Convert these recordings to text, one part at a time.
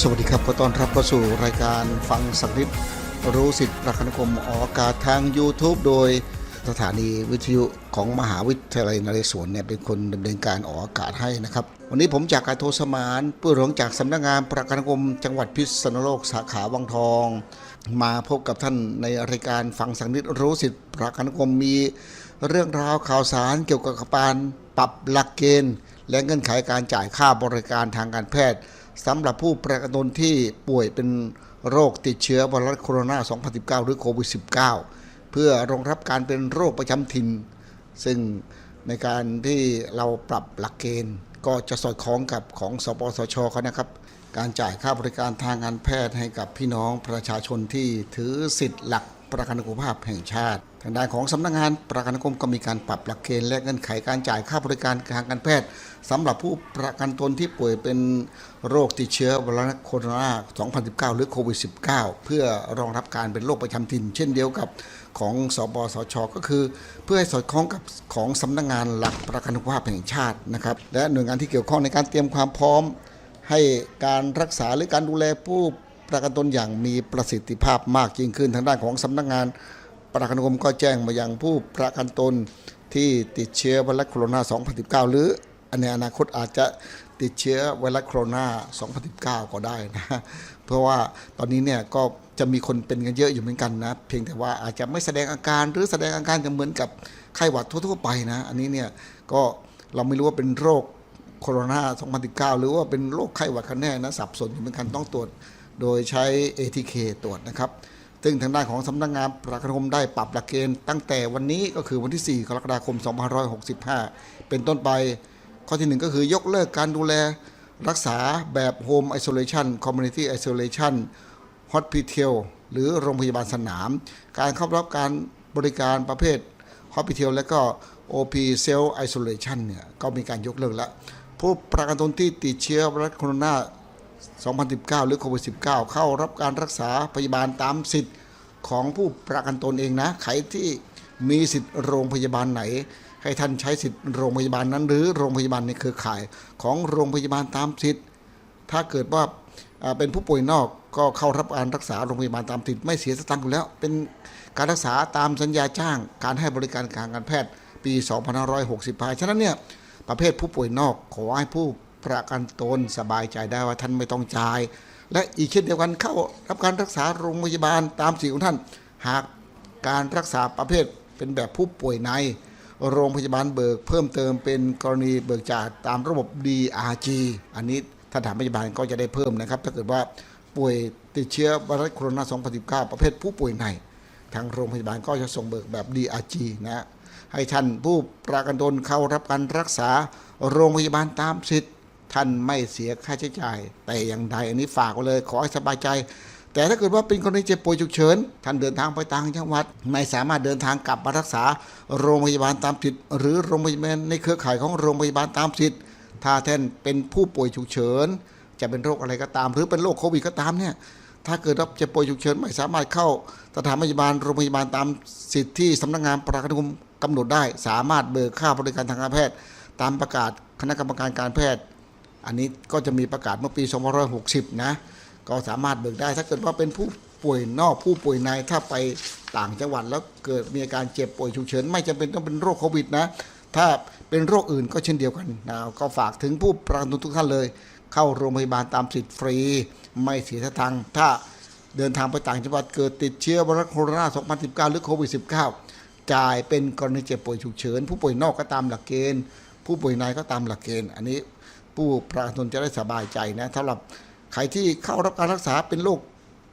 สวัสดีครับขอต้อนรับเข้าสู่รายการฟังสักนิดรู้สิทธิประกันสังคมออกอากาศทาง YouTube โดยสถานีวิทยุของมหาวิทยาลัยนเรศวรเนี่ยเป็นคนดำเนินการออกอากาศให้นะครับ วันนี้ผมจากการโทรสมานเพื่อหลวงจากสำนักงานประกันสังคมจังหวัดพิษณุโลกสาขาวังทอง มาพบกับท่านในรายการฟังสักนิดรู้สิทธิประกันสังคมมี เรื่องราวข่าวสารเกี่ยวกับการปรับหลักเกณฑ์ และเงื่อนไขการจ่ายค่าบริการทางการแพทย์ สำหรับผู้ประกันตนที่ป่วยเป็นโรคติดเชื้อไวรัสโคโรนา 2019 หรือโควิด -19 เพื่อรองรับการเป็นโรคประจำถิ่น ซึ่งในการที่เราปรับหลักเกณฑ์ ก็จะสอดคล้องกับของสปสชเขานะครับ การจ่ายค่าบริการทางการแพทย์ให้กับพี่น้องประชาชนที่ถือสิทธิ์หลัก ประกันสุขภาพแห่งชาติ ทางด้านของสำนักงานประกันสังคมก็มีการปรับหลักเกณฑ์และเงื่อนไขการจ่ายค่าบริการทางการแพทย์สำหรับผู้ประกันตนที่ป่วยเป็นโรคติดเชื้อไวรัสโคโรนา 2019 หรือโควิด -19 เพื่อรองรับการเป็นโรคประจำถิ่น เช่นเดียวกับของสปสช ก็คือ เพื่อให้สอดคล้องกับของสำนักงานหลักประกันสุขภาพแห่งชาตินะครับและหน่วยงานที่เกี่ยวข้องในการเตรียมความพร้อม ให้การรักษาหรือการดูแลผู้ ประกันตนอย่างมีประสิทธิภาพมากยิ่งขึ้น ทางด้านของสำนักงานประกันสังคมก็แจ้งมายังผู้ประกันตนที่ติดเชื้อไวรัสโคโรนา 2019 หรือในอนาคตอาจจะติดเชื้อไวรัสโคโรนา 2019 ก็ได้นะ เพราะว่าตอนนี้เนี่ยก็จะมีคนเป็นกันเยอะอยู่เหมือนกันนะ เพียงแต่ว่าอาจจะไม่แสดงอาการหรือแสดงอาการจะเหมือนกับไข้หวัดทั่วๆไปนะ อันนี้เนี่ยก็เราไม่รู้ว่าเป็นโรคโคโรนา 2019 หรือว่าเป็นโรคไข้หวัดกันแน่นะ สับสนอยู่เหมือนกันต้องตรวจ โดยใช้ ATK ตรวจนะครับ ซึ่งทางด้านของสำนักงานประกันสังคมได้ปรับหลักเกณฑ์ตั้งแต่วันนี้ก็คือวันที่ 4 กรกฎาคม 2565 เป็นต้นไป ข้อที่ 1 ก็คือยกเลิกการดูแลรักษาแบบ Home Isolation Community Isolation Hospital หรือโรงพยาบาลสนาม การเข้ารับการบริการประเภท Hospital และก็ OP Self Isolation เนี่ยก็มีการยกเลิกแล้ว ผู้ประกันตนที่ติดเชื้อไวรัสโคโรนา 2019 หรือโควิด19เข้ารับการรักษาพยาบาลตามสิทธิ์ของผู้ประกันตนเองนะใครที่มีสิทธิ์โรงพยาบาลไหน ให้ท่านใช้สิทธิ์โรงพยาบาลนั้น หรือโรงพยาบาลในเครือข่ายของโรงพยาบาลตามสิทธิ์ ถ้าเกิดว่าเป็นผู้ป่วยนอกก็เข้ารับการรักษาโรงพยาบาลตามสิทธิ์ไม่เสียสตังค์อยู่แล้ว เป็นการรักษาตามสัญญาจ้าง การให้บริการทางการแพทย์ปี 2565 ฉะนั้นเนี่ยประเภทผู้ป่วยนอกขอให้ผู้ ประกันตนสบายใจได้ว่าท่านไม่ต้องจ่าย และอีกเช่นเดียวกันเข้ารับการรักษาโรงพยาบาลตามสิทธิของท่าน หากการรักษาประเภทเป็นแบบผู้ป่วยใน โรงพยาบาลเบิกเพิ่มเติมเป็นกรณีเบิกจ่ายตามระบบ DRG อันนี้สถานพยาบาลก็จะได้เพิ่มนะครับ ถ้าเกิดว่าป่วยติดเชื้อไวรัสโคโรนา 2019 ประเภทผู้ป่วยใน ทางโรงพยาบาลก็จะส่งเบิกแบบ DRG นะให้ท่านผู้ประกันตนเข้ารับการรักษาโรงพยาบาลตามสิทธิ ท่านไม่เสียค่าใช้จ่าย แต่อย่างใดอันนี้ฝากไว้เลยขอให้สบายใจ แต่ถ้าเกิดว่าเป็นกรณีเจ็บป่วยฉุกเฉินท่านเดินทางไปต่างจังหวัด ไม่สามารถเดินทางกลับมารักษา โรงพยาบาลตามสิทธิ์หรือโรงพยาบาลในเครือข่ายของโรงพยาบาลตามสิทธิ์ถ้าท่านเป็นผู้ป่วยฉุกเฉินจะเป็นโรคอะไรก็ตาม หรือเป็นโรคโควิดก็ตามเนี่ยถ้าเกิดรับเจ็บป่วยฉุกเฉินไม่สามารถเข้าสถานพยาบาลโรงพยาบาลตามสิทธิที่สำนักงานประกันสังคมกำหนดได้ สามารถเบิกค่าบริการทางการแพทย์ ตามประกาศคณะกรรมการการแพทย์ อันนี้ก็จะมีประกาศเมื่อปี2560 นะ ก็สามารถเบิกได้ถ้าเกิดว่าเป็นผู้ป่วยนอกผู้ป่วยในถ้าไปต่างจังหวัดแล้วเกิดมีอาการเจ็บป่วยฉุกเฉินไม่จำเป็นต้องเป็นโรคโควิดนะ ถ้าเป็นโรคอื่นก็เช่นเดียวกันนะก็ฝากถึงผู้ประกันตนทุกท่านเลย เข้าโรงพยาบาลตามสิทธิ์ฟรี ไม่เสียสตังถ้าเดินทางไปต่างจังหวัดเกิดติดเชื้อไวรัสโคโรนา2019 หรือโควิด 19 จ่ายเป็นกรณีเจ็บป่วยฉุกเฉิน ผู้ป่วยนอกก็ตามหลักเกณฑ์ ผู้ป่วยในก็ตามหลักเกณฑ์ อันนี้ ผู้ประกันตนจะได้สบายใจนะสำหรับใครที่เข้ารับการรักษาเป็นโรค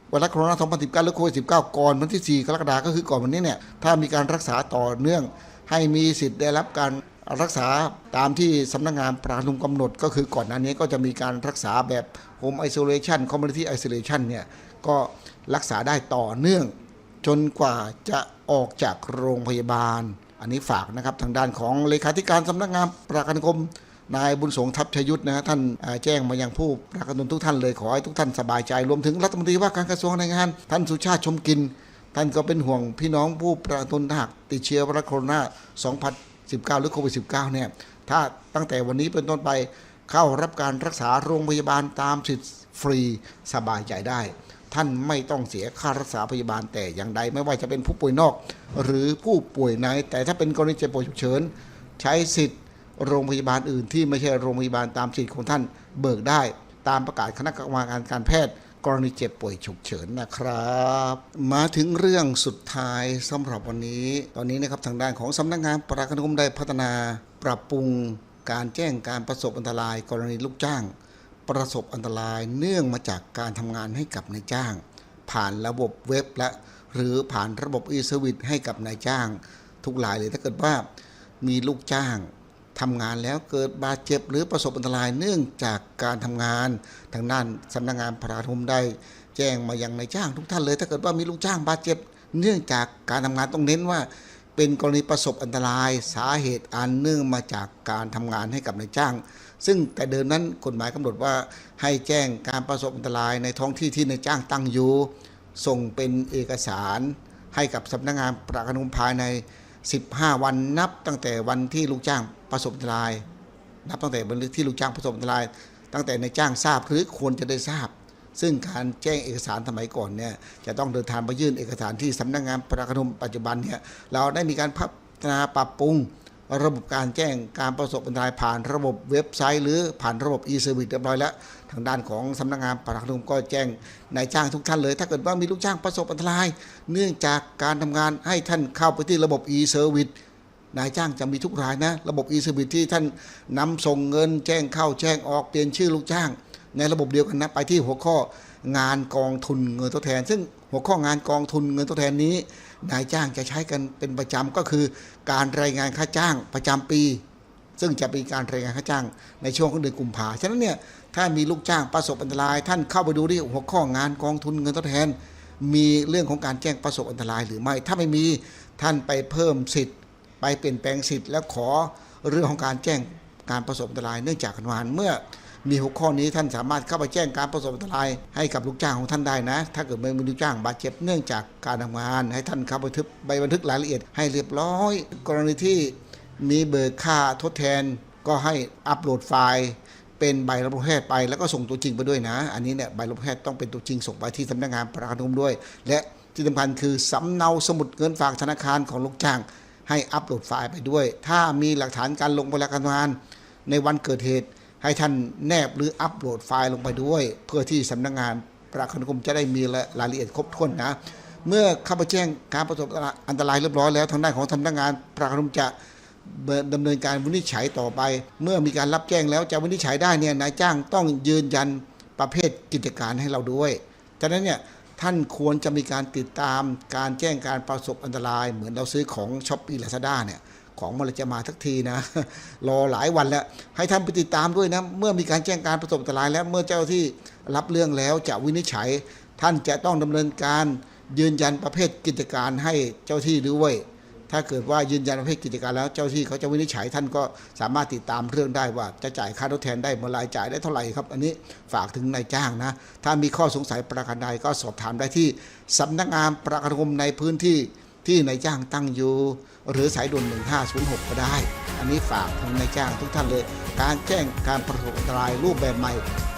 ไวรัสโคโรนา2019หรือโควิด19ก่อนวันที่ 4 กรกฎาคมก็คือก่อนวันนี้เนี่ยถ้ามีการรักษาต่อเนื่อง ให้มีสิทธิ์ได้รับการรักษาตามที่สำนักงานประกันสังคมกำหนด ก็คือก่อนหน้านี้ก็จะมีการรักษาแบบ Home Isolation Community Isolation เนี่ยก็รักษาได้ต่อเนื่อง จนกว่าจะออกจากโรงพยาบาล อันนี้ฝากนะครับทางด้านของเลขาธิการสำนักงานประกันสังคม นายบุญสงทัพชยุทธนะฮะท่านแจ้งมายังผู้ประกันตนทุกท่านเลยขอให้ทุกท่านสบายใจรวมถึงรัฐมนตรีว่าการกระทรวงแรงงาน ท่านสุชาติชมกิน ท่านก็เป็นห่วงพี่น้องผู้ประกันตนถ้าหากติดเชื้อไวรัสโคโรนา2019 หรือโควิด 19 เนี่ยถ้าตั้งแต่วันนี้เป็นต้นไปเข้ารับการรักษาโรงพยาบาลตามสิทธิ์ฟฟรีสบายใจได้ ท่านไม่ต้องเสียค่ารักษาพยาบาลแต่อย่างใด ไม่ว่าจะเป็นผู้ป่วยนอก หรือผู้ป่วยใน แต่ถ้าเป็นกรณีเจ็บป่วยฉุกเฉิน ใช้สิทธิ์ โรงพยาบาลอื่นที่ไม่ใช่โรงพยาบาลตามสิทธิ์ของท่านเบิกได้ ตามประกาศคณะกรรมการการแพทย์ กรณีเจ็บป่วยฉุกเฉินนะครับ มาถึงเรื่องสุดท้ายสำหรับวันนี้ ตอนนี้นะครับทางด้านของสำนักงานปราคมได้พัฒนาปรับปรุงการแจ้งการประสบอันตราย กรณีลูกจ้าง ประสบอันตรายเนื่องมาจากการทำงานให้กับนายจ้าง ผ่านระบบเว็บและ หรือผ่านระบบ e-service ให้กับนายจ้าง ทุกรายเลยถ้าเกิดว่ามีลูกจ้าง ทำงานแล้วเกิดบาดเจ็บหรือประสบอันตรายเนื่องจากการทำงาน ทางด้านสำนักงานพระธมได้ แจ้งมายังนายจ้างทุกท่านเลย ถ้าเกิดว่ามีลูกจ้างบาดเจ็บ เนื่องจากการทำงานต้องเน้นว่า เป็นกรณีประสบอันตรายสาเหตุอันเนื่องมาจากการทำงานให้กับนายจ้าง ซึ่งแต่เดิมนั้นกฎหมายกำหนดว่าให้แจ้งการประสบอันตรายในท้องที่ที่นายจ้างตั้งอยู่ส่งเป็นเอกสารให้กับสำนักงานประกันสังคมภายใน 15 วันนับตั้งแต่วันที่ลูกจ้างประสบอันตราย นับตั้งแต่วันที่ลูกจ้างประสบอันตราย ตั้งแต่ในจ้างทราบหรือควรจะได้ทราบ ซึ่งการแจ้งเอกสารสมัยก่อนเนี่ยจะต้องเดินทางไปยื่นเอกสารที่สำนักงานประกันภัยปัจจุบันเนี่ยเราได้มีการพัฒนาปรับปรุง ระบบการแจ้งการประสบอันตรายผ่านระบบเว็บไซต์ หรือผ่านระบบ e-service เรียบร้อยแล้วทางด้านของสำนักงานประกันสังคมก็แจ้งนายจ้างทุกท่านเลย ถ้าเกิดว่ามีลูกจ้างประสบอันตราย เนื่องจากการทำงานให้ท่านเข้าไปที่ระบบ e-service นายจ้างจะมีทุกรายนะ ระบบ e-service ที่ท่านนำส่งเงิน แจ้งเข้าแจ้งออกเปลี่ยนชื่อลูกจ้าง ในระบบเดียวกันนะไปที่หัวข้อ งานกองทุนเงินทดแทน ซึ่งหัวข้องานกองทุนเงินทดแทนนี้ นายจ้างจะใช้กันเป็นประจำก็คือ การรายงานค่าจ้างประจำปี ซึ่งจะเป็นการรายงานค่าจ้างในช่วงของเดือนกุมภาฉะนั้นเนี่ยถ้ามีลูกจ้างประสบอันตราย ท่านเข้าไปดูที่หัวข้องานกองทุนเงินทดแทน มีเรื่องของการแจ้งประสบอันตรายหรือไม่ ถ้าไม่มีท่านไปเพิ่มสิทธิ์ ไปเปลี่ยนแปลงสิทธิ์ แล้วขอเรื่องของการแจ้งการประสบอันตรายเนื่องจากการทำงานเมื่อ มีหัวข้อนี้ท่านสามารถเข้าไปแจ้งการประสบอันตรายให้กับลูกจ้างของท่านได้นะ ถ้าเกิดไม่มีลูกจ้างบาดเจ็บเนื่องจากการทำงาน ให้ท่านเข้าไปทึกใบบันทึกรายละเอียดให้เรียบร้อย กรณีที่มีเบิกค่าทดแทน ก็ให้อัปโหลดไฟล์เป็นใบรับรองแพทย์ไปแล้วก็ส่งตัวจริงไปด้วยนะ อันนี้เนี่ยใบรับรองแพทย์ต้องเป็นตัวจริงส่งไปที่สำนักงานประกันสังคมด้วย และที่สำคัญคือสำเนาสมุดเงินฝากธนาคารของลูกจ้าง ให้อัปโหลดไฟล์ไปด้วย ถ้ามีหลักฐานการลงประกันงาน ในวันเกิดเหตุ ให้ท่านแนบหรืออัปโหลดไฟล์ลงไปด้วย เพื่อที่สำนักงานประกันคมจะได้มีรายละเอียดครบถ้วนนะ เมื่อเข้าไปแจ้งการประสบอันตรายเรียบร้อยแล้วทางด้านของสำนักงานประกันคมจะดำเนินการวินิจฉัยต่อไป เมื่อมีการรับแจ้งแล้วจะวินิจฉัยได้เนี่ยนายจ้างต้องยืนยันประเภทกิจการให้เราด้วยฉะนั้นเนี่ยท่านควรจะมีการติดตามการแจ้งการประสบอันตราย เหมือนเราซื้อของช้อปปี้ลาซาด้าเนี่ย ของมันจะมาทักทีนะ รอหลายวันแล้ว ให้ท่านไปติดตามด้วยนะ เมื่อมีการแจ้งการประสบอันตรายแล้ว เมื่อเจ้าที่รับเรื่องแล้วจะวินิจฉัย ท่านจะต้องดำเนินการยืนยันประเภทกิจการให้เจ้าที่ด้วย ถ้าเกิดว่ายืนยันประเภทกิจการแล้ว เจ้าที่เขาจะวินิจฉัยท่านก็สามารถติดตามเรื่องได้ว่า จะจ่ายค่าทดแทนได้เมื่อไรจ่ายได้เท่าไหร่ครับ อันนี้ฝากถึงนายจ้างนะ ถ้ามีข้อสงสัยประการใดก็สอบถามได้ที่สำนักงานประกันสังคมในพื้นที่ ที่นายจ้างตั้งอยู่ หรือสายด่วน1506 ก็ได้ อันนี้ฝากทางนายจ้างทุกท่านเลย การแจ้งการประสบอันตรายรูปแบบใหม่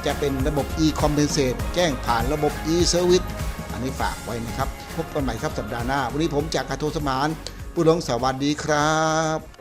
จะเป็นระบบ e-compensate แจ้งผ่านระบบ e-service อันนี้ฝากไว้นะครับ พบกันใหม่ครับสัปดาห์หน้า วันนี้ผมจากกระโทสมานผู้ลงสวัสดีครับ